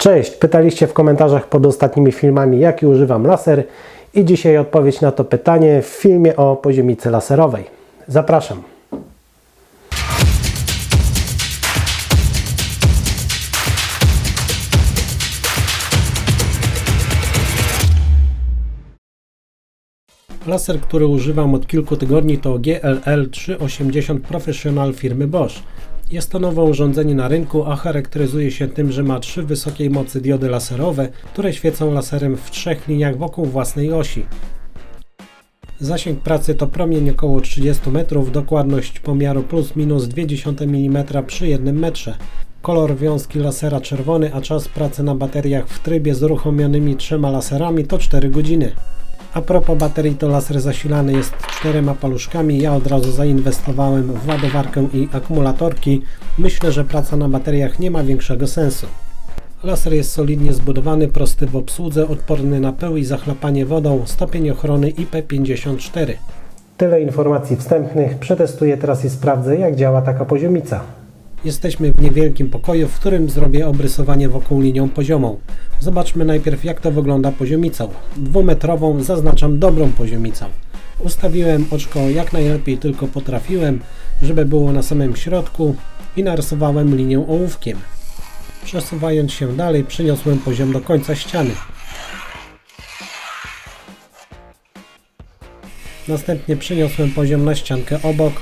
Cześć, pytaliście w komentarzach pod ostatnimi filmami, jaki używam laser i dzisiaj odpowiedź na to pytanie w filmie o poziomicy laserowej. Zapraszam. Laser, który używam od kilku tygodni to GLL 380 Professional firmy Bosch. Jest to nowe urządzenie na rynku, a charakteryzuje się tym, że ma trzy wysokiej mocy diody laserowe, które świecą laserem w trzech liniach wokół własnej osi. Zasięg pracy to promień około 30 metrów, dokładność pomiaru plus minus 0,2 mm przy 1 metrze. Kolor wiązki lasera czerwony, a czas pracy na bateriach w trybie z uruchomionymi trzema laserami to 4 godziny. A propos baterii, to laser zasilany jest czterema paluszkami. Ja od razu zainwestowałem w ładowarkę i akumulatorki. Myślę, że praca na bateriach nie ma większego sensu. Laser jest solidnie zbudowany, prosty w obsłudze, odporny na pył i zachlapanie wodą, stopień ochrony IP54. Tyle informacji wstępnych. Przetestuję teraz i sprawdzę, jak działa taka poziomica. Jesteśmy w niewielkim pokoju, w którym zrobię obrysowanie wokół linią poziomą. Zobaczmy najpierw jak to wygląda poziomicą. Dwumetrową zaznaczam dobrą poziomicą. Ustawiłem oczko jak najlepiej tylko potrafiłem, żeby było na samym środku i narysowałem linię ołówkiem. Przesuwając się dalej przyniosłem poziom do końca ściany. Następnie przyniosłem poziom na ściankę obok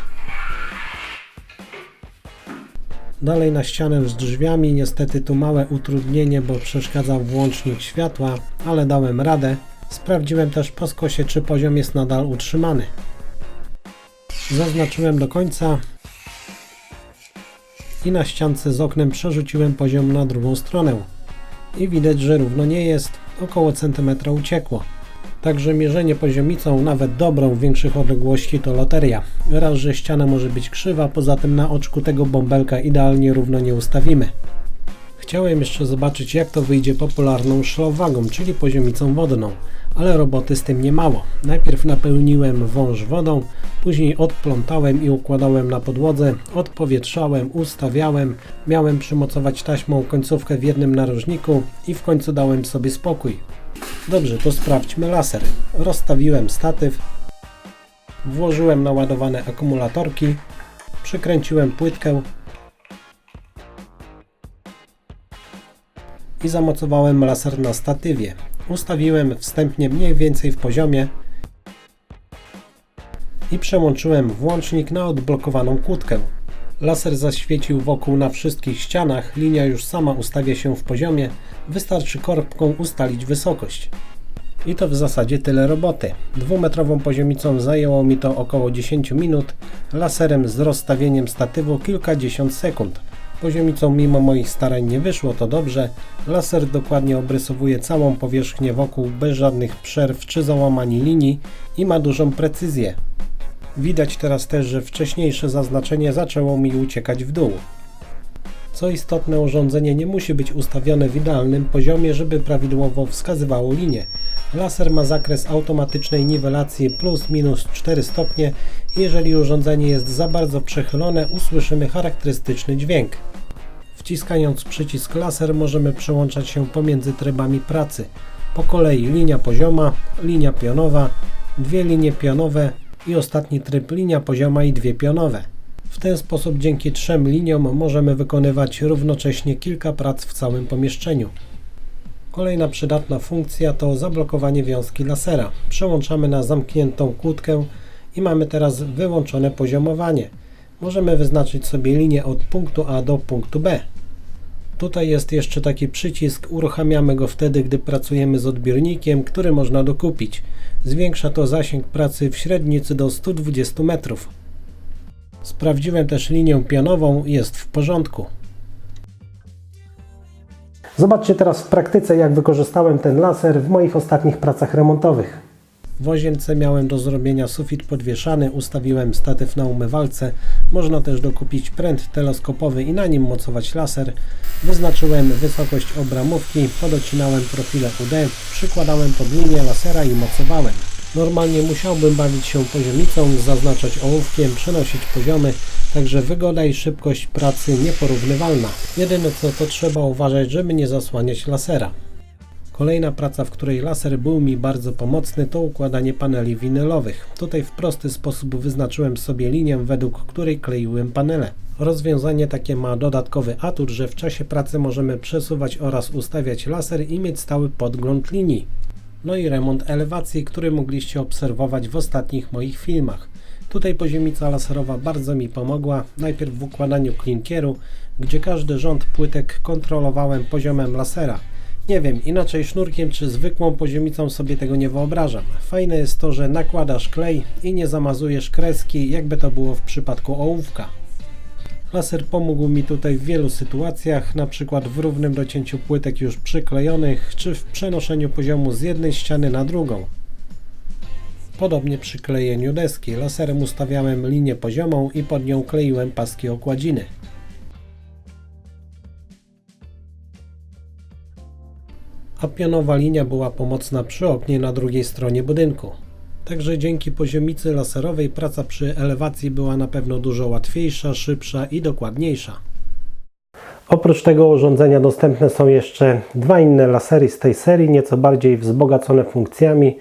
Dalej na ścianę z drzwiami, niestety tu małe utrudnienie, bo przeszkadzał włącznik światła, ale dałem radę. Sprawdziłem też po skosie, czy poziom jest nadal utrzymany. Zaznaczyłem do końca i na ściance z oknem przerzuciłem poziom na drugą stronę. I widać, że równo nie jest, około centymetra uciekło. Także mierzenie poziomicą, nawet dobrą w większych odległości to loteria. Raz, że ściana może być krzywa, poza tym na oczku tego bąbelka idealnie równo nie ustawimy. Chciałem jeszcze zobaczyć jak to wyjdzie popularną szlowagą, czyli poziomicą wodną, ale roboty z tym nie mało. Najpierw napełniłem wąż wodą, później odplątałem i układałem na podłodze, odpowietrzałem, ustawiałem, miałem przymocować taśmą końcówkę w jednym narożniku i w końcu dałem sobie spokój. Dobrze, to sprawdźmy laser. Rozstawiłem statyw, włożyłem naładowane akumulatorki, przykręciłem płytkę i zamocowałem laser na statywie. Ustawiłem wstępnie mniej więcej w poziomie i przełączyłem włącznik na odblokowaną kłódkę. Laser zaświecił wokół na wszystkich ścianach, linia już sama ustawia się w poziomie, wystarczy korbką ustalić wysokość. I to w zasadzie tyle roboty. Dwumetrową poziomicą zajęło mi to około 10 minut, laserem z rozstawieniem statywu kilkadziesiąt sekund. Poziomicą mimo moich starań nie wyszło to dobrze, laser dokładnie obrysowuje całą powierzchnię wokół bez żadnych przerw czy załamani linii i ma dużą precyzję. Widać teraz też, że wcześniejsze zaznaczenie zaczęło mi uciekać w dół. Co istotne, urządzenie nie musi być ustawione w idealnym poziomie, żeby prawidłowo wskazywało linię. Laser ma zakres automatycznej niwelacji plus minus 4 stopnie jeżeli urządzenie jest za bardzo przechylone, usłyszymy charakterystyczny dźwięk. Wciskając przycisk laser możemy przełączać się pomiędzy trybami pracy. Po kolei linia pozioma, linia pionowa, dwie linie pionowe i ostatni tryb linia pozioma i dwie pionowe. W ten sposób dzięki trzem liniom możemy wykonywać równocześnie kilka prac w całym pomieszczeniu. Kolejna przydatna funkcja to zablokowanie wiązki lasera. Przełączamy na zamkniętą kłódkę i mamy teraz wyłączone poziomowanie. Możemy wyznaczyć sobie linię od punktu A do punktu B. Tutaj jest jeszcze taki przycisk, uruchamiamy go wtedy, gdy pracujemy z odbiornikiem, który można dokupić. Zwiększa to zasięg pracy w średnicy do 120 metrów. Sprawdziłem też linię pionową, jest w porządku. Zobaczcie teraz w praktyce, jak wykorzystałem ten laser w moich ostatnich pracach remontowych. W łazience miałem do zrobienia sufit podwieszany, ustawiłem statyw na umywalce. Można też dokupić pręt teleskopowy i na nim mocować laser. Wyznaczyłem wysokość obramówki, podocinałem profile UD, przykładałem pod linię lasera i mocowałem. Normalnie musiałbym bawić się poziomicą, zaznaczać ołówkiem, przenosić poziomy, Także wygoda i szybkość pracy nieporównywalna. Jedyne co to trzeba uważać, żeby nie zasłaniać lasera. Kolejna praca, w której laser był mi bardzo pomocny, to układanie paneli winylowych. Tutaj w prosty sposób wyznaczyłem sobie linię, według której kleiłem panele. Rozwiązanie takie ma dodatkowy atut, że w czasie pracy możemy przesuwać oraz ustawiać laser i mieć stały podgląd linii. No i remont elewacji, który mogliście obserwować w ostatnich moich filmach. Tutaj poziomica laserowa bardzo mi pomogła. Najpierw w układaniu klinkieru, gdzie każdy rząd płytek kontrolowałem poziomem lasera. Nie wiem, inaczej sznurkiem czy zwykłą poziomicą sobie tego nie wyobrażam. Fajne jest to, że nakładasz klej i nie zamazujesz kreski, jakby to było w przypadku ołówka. Laser pomógł mi tutaj w wielu sytuacjach, na przykład w równym docięciu płytek już przyklejonych, czy w przenoszeniu poziomu z jednej ściany na drugą. Podobnie przy klejeniu deski, laserem ustawiałem linię poziomą i pod nią kleiłem paski okładziny. A pionowa linia była pomocna przy oknie na drugiej stronie budynku. Także dzięki poziomicy laserowej praca przy elewacji była na pewno dużo łatwiejsza, szybsza i dokładniejsza. Oprócz tego urządzenia dostępne są jeszcze dwa inne lasery z tej serii, nieco bardziej wzbogacone funkcjami.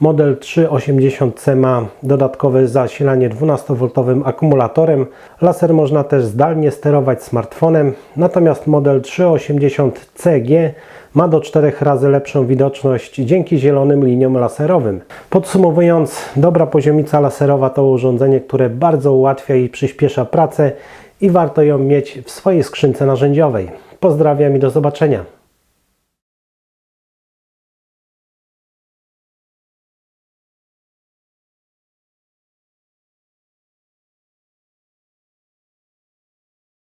Model 380C ma dodatkowe zasilanie 12V akumulatorem. Laser można też zdalnie sterować smartfonem, natomiast model 380CG ma do 4 razy lepszą widoczność dzięki zielonym liniom laserowym. Podsumowując, dobra poziomica laserowa to urządzenie, które bardzo ułatwia i przyspiesza pracę i warto ją mieć w swojej skrzynce narzędziowej. Pozdrawiam i do zobaczenia.